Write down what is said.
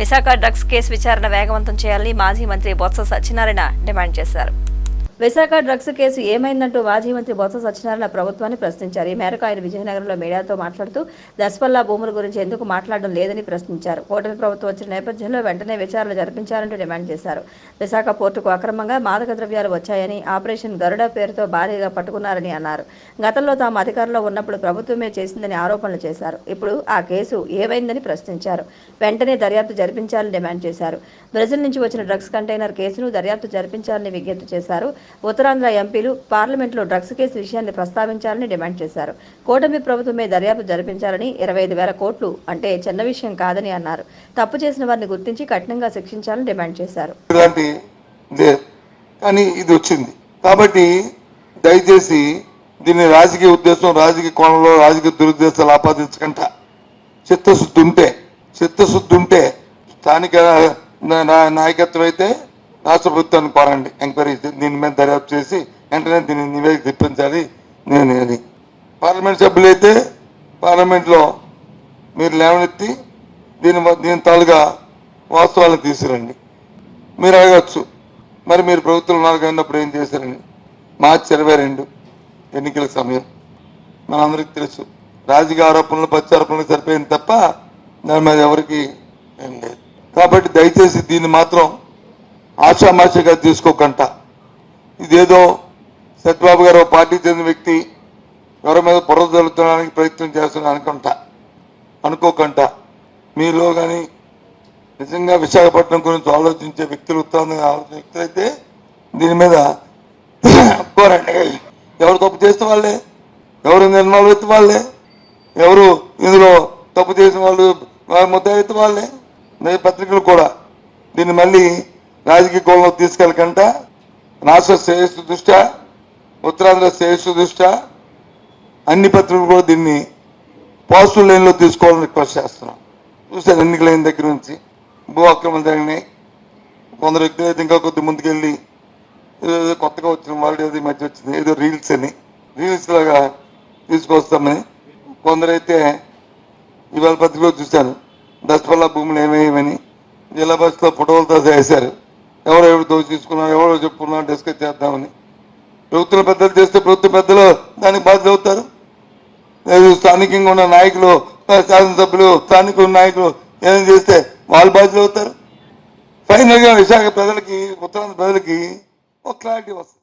Visakha drugs case విచారణ వేగవంతం చేయాలని మాజీ మంత్రి బొత్స సత్యనారాయణ డిమాండ్ చేశారు. విశాఖ డ్రగ్స్ కేసు ఏమైందంటూ మాజీ మంత్రి బొత్స సత్యనారాయణ ప్రభుత్వాన్ని ప్రశ్నించారు. ఈ మేరకు ఆయన విజయనగరంలో మీడియాతో మాట్లాడుతూ దశపల్లా భూముల గురించి ఎందుకు మాట్లాడడం లేదని ప్రశ్నించారు. కూటమి ప్రభుత్వం వచ్చిన నేపథ్యంలో వెంటనే విచారణ జరిపించాలంటూ డిమాండ్ చేశారు. విశాఖ పోర్టుకు అక్రమంగా మాదక ద్రవ్యాలు వచ్చాయని ఆపరేషన్ గరుడ పేరుతో భారీగా పట్టుకున్నారని అన్నారు. గతంలో తాము అధికారంలో ఉన్నప్పుడు ప్రభుత్వమే చేసిందని ఆరోపణలు చేశారు. ఇప్పుడు ఆ కేసు ఏమైందని ప్రశ్నించారు. వెంటనే దర్యాప్తు జరిపించాలని డిమాండ్ చేశారు. బ్రెజిల్ నుంచి వచ్చిన డ్రగ్స్ కంటైనర్ కేసును దర్యాప్తు జరిపించాలని విజ్ఞప్తి చేశారు. ఉత్తరాంధ్ర ఎంపీలు పార్లమెంట్లో డ్రగ్స్ కేసు విషయాన్ని ప్రస్తావించాలని డిమాండ్ చేశారు. కూటమి ప్రభుత్వమే దర్యాప్తు జరిపించాలని ఇరవై ఐదు వేల కోట్లు అంటే చిన్న విషయం కాదని అన్నారు. తప్పు చేసిన వారిని గుర్తించి కఠినంగా శిక్షించాలని డిమాండ్ చేశారు. కానీ ఇది వచ్చింది. కాబట్టి దయచేసి దీన్ని రాజకీయ ఉద్దేశం రాజకీయ కోణంలో రాజకీయ దురుద్దేశాలు ఆపాదించకుండా చిత్తశుద్ధి ఉంటే చిత్తశుద్ధి ఉంటే స్థానిక నాయకత్వం అయితే రాష్ట్ర ప్రభుత్వాన్ని కోరండి ఎంక్వైరీ దీని మీద దర్యాప్తు చేసి వెంటనే దీన్ని నివేదిక తెప్పించాలి. నేను అది. పార్లమెంట్ సభ్యులైతే పార్లమెంట్లో మీరు లేవనెత్తి దీని దీని తాలుగా వాస్తవాలను తీసుకురండి. మీరు అడగచ్చు. మరి మీరు ప్రభుత్వం ఉన్నారు అన్నప్పుడు ఏం చేశారని. మార్చి ఇరవై రెండు ఎన్నికల సమయం. మనందరికీ తెలుసు. రాజకీయ ఆరోపణలు ప్రత్యారోపణలు సరిపోయింది తప్ప దాని మీద ఎవరికి ఏం లేదు. కాబట్టి దయచేసి దీన్ని మాత్రం ఆషామాషిగా తీసుకోకుండా ఇదేదో సత్యబాబు గారు పార్టీ చెందిన వ్యక్తి ఎవరి మీద బుర్ర ప్రయత్నం చేస్తున్నా అనుకుంటా. అనుకోకుండా మీలో కానీ నిజంగా విశాఖపట్నం గురించి ఆలోచించే వ్యక్తులు ఉత్తరాంధ్ర ఆలోచించే వ్యక్తులు అయితే దీని మీద కోరండి ఎవరు తప్పు చేస్తే వాళ్ళే? ఎవరు నిర్మాణం ఎత్తి వాళ్ళే? ఎవరు ఇందులో తప్పు చేసిన వాళ్ళు ముద్ద ఎత్తి వాళ్ళే? పత్రికలు కూడా. దీన్ని మళ్ళీ రాజకీయ కోణంలో తీసుకెళ్ళకంట. రాష్ట్ర శ్రేయస్సు దృష్ట్యా ఉత్తరాంధ్ర శ్రేయస్సు దృష్ట్యా అన్ని పత్రికలు కూడా దీన్ని పాజిటివ్ లైన్లో తీసుకోవాలని రిక్వెస్ట్ చేస్తున్నాం. చూశాను ఎన్నికలైన దగ్గర నుంచి. భూ అక్రమాలు జరిగినాయి. కొందరు వ్యక్తులు అయితే ఇంకా కొద్ది ముందుకెళ్ళి ఏదో కొత్తగా వచ్చిన వాళ్ళు ఏదో మధ్య వచ్చింది. ఏదో రీల్స్ అని. రీల్స్ లాగా తీసుకొస్తామని. కొందరైతే ఇవాళ పత్రికలో చూశాను. దశపల్ల భూములు ఏమేమని జిల్లా బస్సులో ఫోటోలతో చేశారు. ఎవరు ఎవరు దోచి తీసుకున్నారు ఎవరో చెప్పుకున్నారు డిస్కస్ చేద్దామని. ప్రభుత్వం పెద్దలు చేస్తే ప్రభుత్వ పెద్దలు దానికి బాధ్యత అవుతారు. లేదు స్థానికంగా ఉన్న నాయకులు శాసనసభ్యులు స్థానిక నాయకులు ఏమైనా చేస్తే వాళ్ళు బాధ్యత అవుతారు. ఫైనల్గా విశాఖ ప్రజలకి ఉత్తరాంధ్ర ప్రజలకి ఒక క్లారిటీ వస్తుంది.